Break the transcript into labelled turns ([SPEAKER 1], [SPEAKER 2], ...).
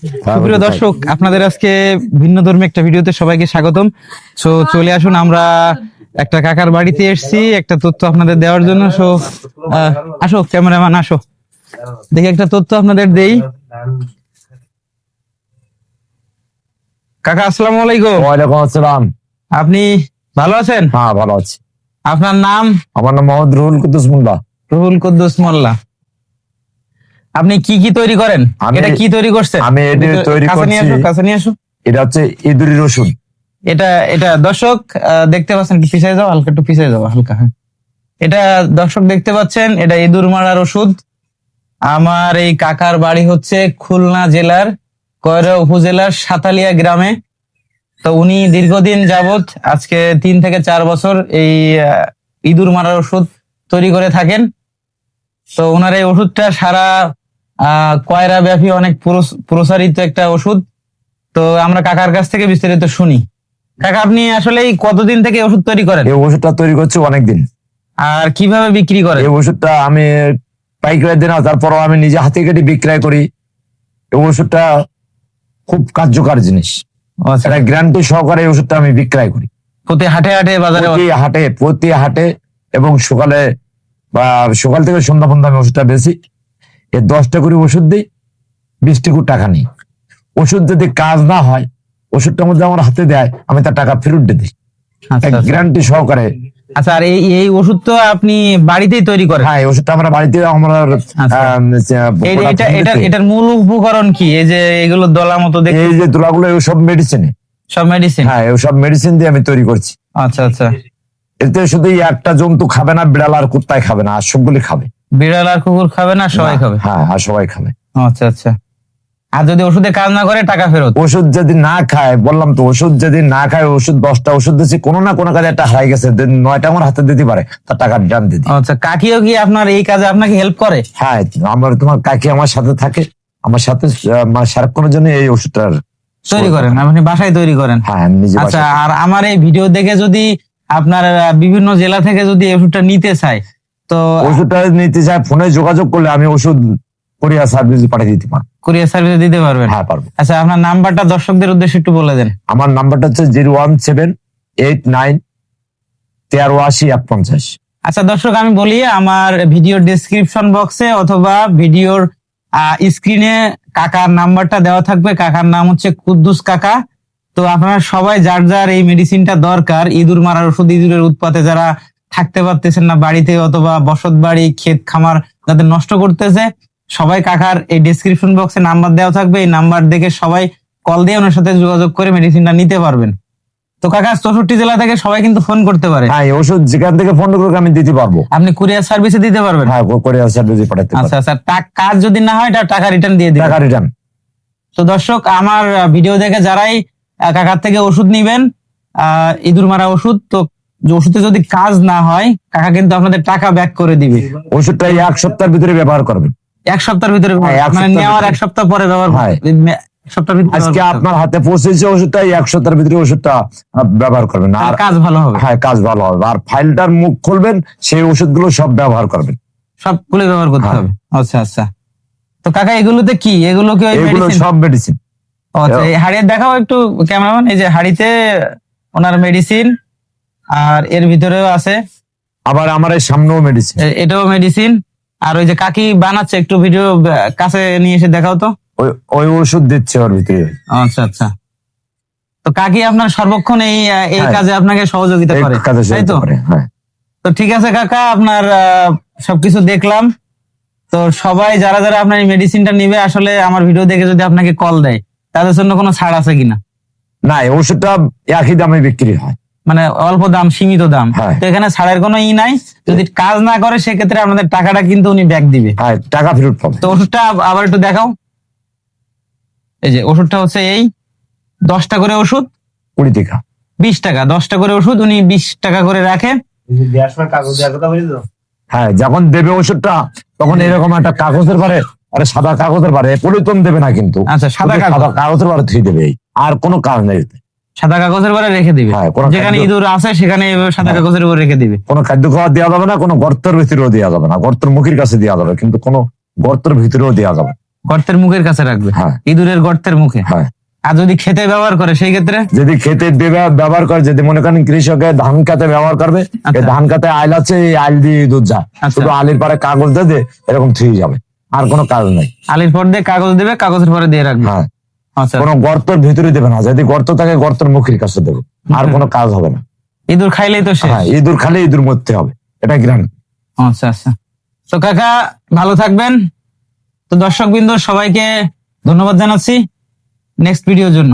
[SPEAKER 1] সুপ্রিয় দর্শক আপনাদের আজকে ভিন্ন ধর্মী একটা ভিডিওতে সবাইকে স্বাগতম। সো চলে আসুন আমরা একটা কাকার বাড়িতে এসেছি একটা তথ্য আপনাদের দেওয়ার জন্য। সো আসো ক্যামেরাম্যান আসো। দেখি একটা তথ্য আপনাদের দেই। কাকা আসসালামু আলাইকুম।
[SPEAKER 2] ওয়ালাইকুম আসসালাম।
[SPEAKER 1] আপনি ভালো আছেন?
[SPEAKER 2] হ্যাঁ ভালো আছি।
[SPEAKER 1] আপনার নাম?
[SPEAKER 2] আমার নাম মোহাম্মদ রুহুল কুদ্দুস মুল্লা।
[SPEAKER 1] রুহুল কুদ্দুস মোল্লা। আপনি কি কি তৈরি করেন? এটা কি তৈরি করছেন?
[SPEAKER 2] আমি এটা তৈরি করছি।
[SPEAKER 1] কাছে নিয়ে আসো।
[SPEAKER 2] এটা হচ্ছে ইঁদুরি রসুন।
[SPEAKER 1] এটা এটা দর্শক দেখতে পাচ্ছেন একটু পিছিয়ে যাও হালকা একটু পিছিয়ে যাও হালকা হ্যাঁ। এটা দর্শক দেখতে পাচ্ছেন এটা ইঁদুর মারার ওষুধ। আমার এই কাকার বাড়ি হচ্ছে খুলনা জেলার কয়রা উপজেলার সাতালিয়া গ্রামে। তো উনি দীর্ঘদিন যাবত আজকে তিন থেকে চার বছর এই ইঁদুর মারার ওষুধ তৈরি করে থাকেন। তো ওনার এই ওষুধটা সারা কয়রা ব্যাপী অনেক প্রসারিত একটা ওষুধ। তো আমরা কাকার কাছ থেকে বিস্তারিত শুনি। কাকা আপনি আসলে কতদিন থেকে ওষুধ তৈরি করেন?
[SPEAKER 2] এই ওষুধটা তৈরি করছি অনেকদিন।
[SPEAKER 1] আর কীভাবে বিক্রি করেন?
[SPEAKER 2] এই ওষুধটা আমি পাইকারি দিন তারপরও আমি নিজে হাতে কেটে বিক্রয় করি। এই ওষুধটা খুব কার্যকর জিনিস।
[SPEAKER 1] আচ্ছা,
[SPEAKER 2] এটা গ্যারান্টি সহকারে এই ওষুধটা আমি বিক্রয় করি।
[SPEAKER 1] প্রতি হাটে হাটে বাজারে
[SPEAKER 2] প্রতি হাটে প্রতি হাটে এবং সকালে বা সকাল থেকে সন্ধ্যা পর্যন্ত আমি ওষুধটা বেশি এই দশটা করে ওষুধ দিই বিশ টাকা টাকা নেই। ওষুধ যদি কাজ না হয় ওষুধটার মধ্যে আমার হাতে দেয় আমি তার টাকা ফেরত দিয়ে দিই।
[SPEAKER 1] আচ্ছা, আচ্ছা।
[SPEAKER 2] গ্যারান্টি সহকারে।
[SPEAKER 1] আচ্ছা আর এই এই ওষুধ তো আপনি বাড়িতেই তৈরি করেন?
[SPEAKER 2] হ্যাঁ ওষুধটা আমরা বাড়িতে আমরা
[SPEAKER 1] আচ্ছা। এটা এটা এটার মূল উপকরণ কি? এই যে এগুলো দলা মতো দেখে
[SPEAKER 2] এই যে তুলাগুলো সব মেডিসিন
[SPEAKER 1] সব মেডিসিন
[SPEAKER 2] হ্যাঁ সব মেডিসিন দিয়ে আমি তৈরি করছি।
[SPEAKER 1] আচ্ছা আচ্ছা।
[SPEAKER 2] এতে শুধু একটা জন্তু খাবে না বিড়াল আর কুত্তায় খাবে না আর সবগুলি খাবে।
[SPEAKER 1] বিড়াল আর কুকুর খাবে না সবাই খাবে?
[SPEAKER 2] হ্যাঁ আর সবাই খাবে।
[SPEAKER 1] আচ্ছা আচ্ছা। আর যদি ওষুধে কাজ না করে টাকা ফেরত?
[SPEAKER 2] ওষুধ যদি না খায় বললাম তো ওষুধ যদি না খায় ওষুধ দশটা ওষুধ দিচ্ছি কোনো না কোনো কাজে একটা হারাই গেছে নয়টা আমার হাতে দিতে পারে তার টাকা ডান দিতে
[SPEAKER 1] আচ্ছা কাকিও কি আপনার এই কাজে আপনাকে হেল্প করে?
[SPEAKER 2] হ্যাঁ আমার তোমার কাকি আমার সাথে থাকে আমার সাথে মানে সারাক্ষণের জন্য এই ওষুধটার
[SPEAKER 1] তৈরি করেন আপনি বাসায় তৈরি করেন?
[SPEAKER 2] হ্যাঁ
[SPEAKER 1] আচ্ছা আর আমার এই ভিডিও দেখে যদি আপনার বিভিন্ন জেলা থেকে যদি এই ওষুধটা নিতে চায় তো
[SPEAKER 2] ওষুধটা নিতে চাই ফোনে যোগাযোগ করলে আমি ওষুধ কোরিয়া সার্ভিস পাঠিয়ে দিতে পারব।
[SPEAKER 1] কুরিয়ার সার্ভিসে দিতে পারবেন?
[SPEAKER 2] হ্যাঁ পারব।
[SPEAKER 1] আচ্ছা আপনার নাম্বারটা দর্শকদের উদ্দেশ্যে একটু বলে দেন।
[SPEAKER 2] আমার নাম্বারটা হচ্ছে zero one seven eight nine তেরো আশি এক পঞ্চাশ
[SPEAKER 1] আচ্ছা দর্শক আমি বলি আমার ভিডিওর ডেসক্রিপশন বক্সে অথবা ভিডিওর স্ক্রিনে কাকার নাম্বারটা দেওয়া থাকবে। কাকার নাম হচ্ছে কুদ্দুস কাকা। তো আপনারা সবাই যার যার এই মেডিসিনটা দরকার ইঁদুর মারার ওষুধ ইঁদুরের উৎপাতে যারা থাকতে পারতেছেন না বাড়িতে অথবা বসত বাড়ি ক্ষেত খামার যাদের নষ্ট করতেছে সবাই কাকার এই ডেসক্রিপশন বক্সে নাম্বার দেওয়া থাকবে। এই নাম্বার দেখে সবাই কল দিয়ে ওনার সাথে যোগাযোগ করে মেডিসিনটা নিতে পারবেন। তো কাকা চৌষট্টি জেলা থেকে সবাই কিন্তু ফোন করতে পারে।
[SPEAKER 2] হ্যাঁ ওষুধ যেখান থেকে ফোন করে আমি দিতে পারব।
[SPEAKER 1] আপনি কুরিয়ার সার্ভিসে দিতে পারবেন।
[SPEAKER 2] হ্যাঁ কোরিয়া সার্ভিস পাঠাতে
[SPEAKER 1] আচ্ছা আচ্ছা কাজ যদি না হয় টাকা রিটার্ন দিয়ে দিবেন।
[SPEAKER 2] টাকা রিটার্ন
[SPEAKER 1] তো দর্শক আমার ভিডিও দেখে যারাই কাকার থেকে ওষুধ নিবেন আহ, ইঁদুর মারা ওষুধ তো যে ওষুধে যদি কাজ না হয় কাকা কিন্তু আপনাদের টাকা ব্যাক করে দিবে।
[SPEAKER 2] ওষুধটা এক সপ্তাহের ভিতরে ব্যবহার করবে।
[SPEAKER 1] এক সপ্তাহের ভিতরে
[SPEAKER 2] হ্যাঁ,
[SPEAKER 1] মানে নেওয়ার এক সপ্তাহ পরে ব্যবহার
[SPEAKER 2] হ্যাঁ।
[SPEAKER 1] ভিতরে
[SPEAKER 2] আজকে আপনার হাতে পৌঁছেছে ওষুধটা এক সপ্তাহের ভিতরে ওষুধটা ব্যবহার করবেন
[SPEAKER 1] হবে।
[SPEAKER 2] আর
[SPEAKER 1] কাজ ভালো হবে।
[SPEAKER 2] হ্যাঁ কাজ ভালো হবে। আর ফাইলটার মুখ খুলবেন সেই ওষুধগুলো সব ব্যবহার করবেন।
[SPEAKER 1] সবগুলো ব্যবহার করতে
[SPEAKER 2] হ্যাঁ।
[SPEAKER 1] হবে। আচ্ছা আচ্ছা। তো কাকা এগুলোতে কি? এগুলো কি
[SPEAKER 2] এগুলো সব মেডিসিন
[SPEAKER 1] ও আচ্ছা হাড়িয়ে দেখাও একটু ক্যামেরাম্যান এই যে হাড়িতে ওনার মেডিসিন আর এর ভিতরেও আছে
[SPEAKER 2] আবার আমার এই সামনেও মেডিসিন
[SPEAKER 1] এটাও মেডিসিন আর ওই যে কাকি বানাচ্ছে একটু ভিডিও কাছে নিয়ে এসে দেখাও তো।
[SPEAKER 2] ওই ওষুধ দিচ্ছে ওর ভিতরে।
[SPEAKER 1] আচ্ছা আচ্ছা। তো কাকি আপনার সর্বক্ষণ এই এই
[SPEAKER 2] হ্যাঁ।
[SPEAKER 1] কাজে আপনাকে সহযোগিতা করে তাই তো?
[SPEAKER 2] হ্যাঁ।
[SPEAKER 1] তো ঠিক আছে কাকা আপনার সবকিছু দেখলাম। তো সবাই যারা যারা আপনার এই মেডিসিনটা নিবে আসলে আমার ভিডিও দেখে যদি আপনাকে কল দেয় তাদের জন্য কোনো ছাড় আছে কিনা?
[SPEAKER 2] না ওষুধটা একই দামে বিক্রি হয়।
[SPEAKER 1] মানে অল্প দাম সীমিত দাম।
[SPEAKER 2] হ্যাঁ।
[SPEAKER 1] তো এখানে ছাড়ের কোনো ই নাই। যদি কাজ না করে সেক্ষেত্রে আপনাদের টাকাটা কিন্তু উনি ব্যাক দিবে।
[SPEAKER 2] হ্যাঁ টাকা ফেরত পাবে।
[SPEAKER 1] তো ওষুধটা আবার একটু দেখাও। এই যে ওষুধটা হচ্ছে এই দশটা করে ওষুধ।
[SPEAKER 2] কুড়ি টাকা।
[SPEAKER 1] বিশ টাকা দশটা করে ওষুধ উনি বিশ টাকা করে রাখে
[SPEAKER 2] হ্যাঁ যখন দেবে ওষুধটা তখন এরকম একটা কাগজের পারে আরে সাদা কাগজের পারে পলিতন দেবে না কিন্তু।
[SPEAKER 1] আচ্ছা সাদা
[SPEAKER 2] কাগজের পারে থুই দেবে আর কোনো কাজ নেই।
[SPEAKER 1] সাদা কাগজের পরে রেখে দিবে।
[SPEAKER 2] হ্যাঁ
[SPEAKER 1] যেখানে ইঁদুর আছে সেখানে সাদা
[SPEAKER 2] হ্যাঁ।
[SPEAKER 1] কাগজের উপর রেখে দিবে।
[SPEAKER 2] কোনো খাদ্য খাওয়া দেওয়া যাবে না কোনো গর্তের ভিতরেও দেওয়া যাবে না। গর্তের মুখের কাছে দেওয়া যাবে কিন্তু কোনো গর্তের ভিতরেও দেওয়া যাবে
[SPEAKER 1] গর্তের মুখের কাছে রাখবে।
[SPEAKER 2] হ্যাঁ।
[SPEAKER 1] ইঁদুরের গর্তের মুখে।
[SPEAKER 2] হ্যাঁ।
[SPEAKER 1] আর যদি খেতে ব্যবহার করে সেই ক্ষেত্রে?
[SPEAKER 2] যদি খেতে ব্যব- ব্যবহার করে যদি মনে করেন কৃষকে ধান খাতে ব্যবহার করবে
[SPEAKER 1] আচ্ছা।
[SPEAKER 2] ধান খাতে আইল আছে এই আইল দিয়ে দুধ যায়।
[SPEAKER 1] আচ্ছা।
[SPEAKER 2] শুধু আলির পারে কাগজ দিয়ে এরকম থুই যাবে। আর কোনো কাজ নেই।
[SPEAKER 1] আলির পর দিয়ে কাগজ দেবে কাগজের পরে দিয়ে রাখবে।
[SPEAKER 2] হ্যাঁ। কোনো গর্তের ভিতরে দেবে না। যদি গর্ত থাকে গর্তের মুখের কাছে দেবে। আর কোনো কাজ হবে না।
[SPEAKER 1] ইঁদুর খাইলেই তো শেষ।
[SPEAKER 2] হ্যাঁ ইঁদুর খালে ইঁদুর মরতে হবে। এটা গ্রান
[SPEAKER 1] আচ্ছা আচ্ছা। তো কাকা ভালো থাকবেন। তো দর্শক বিন্দু সবাইকে ধন্যবাদ জানাচ্ছি। নেক্সট ভিডিওর জন্য।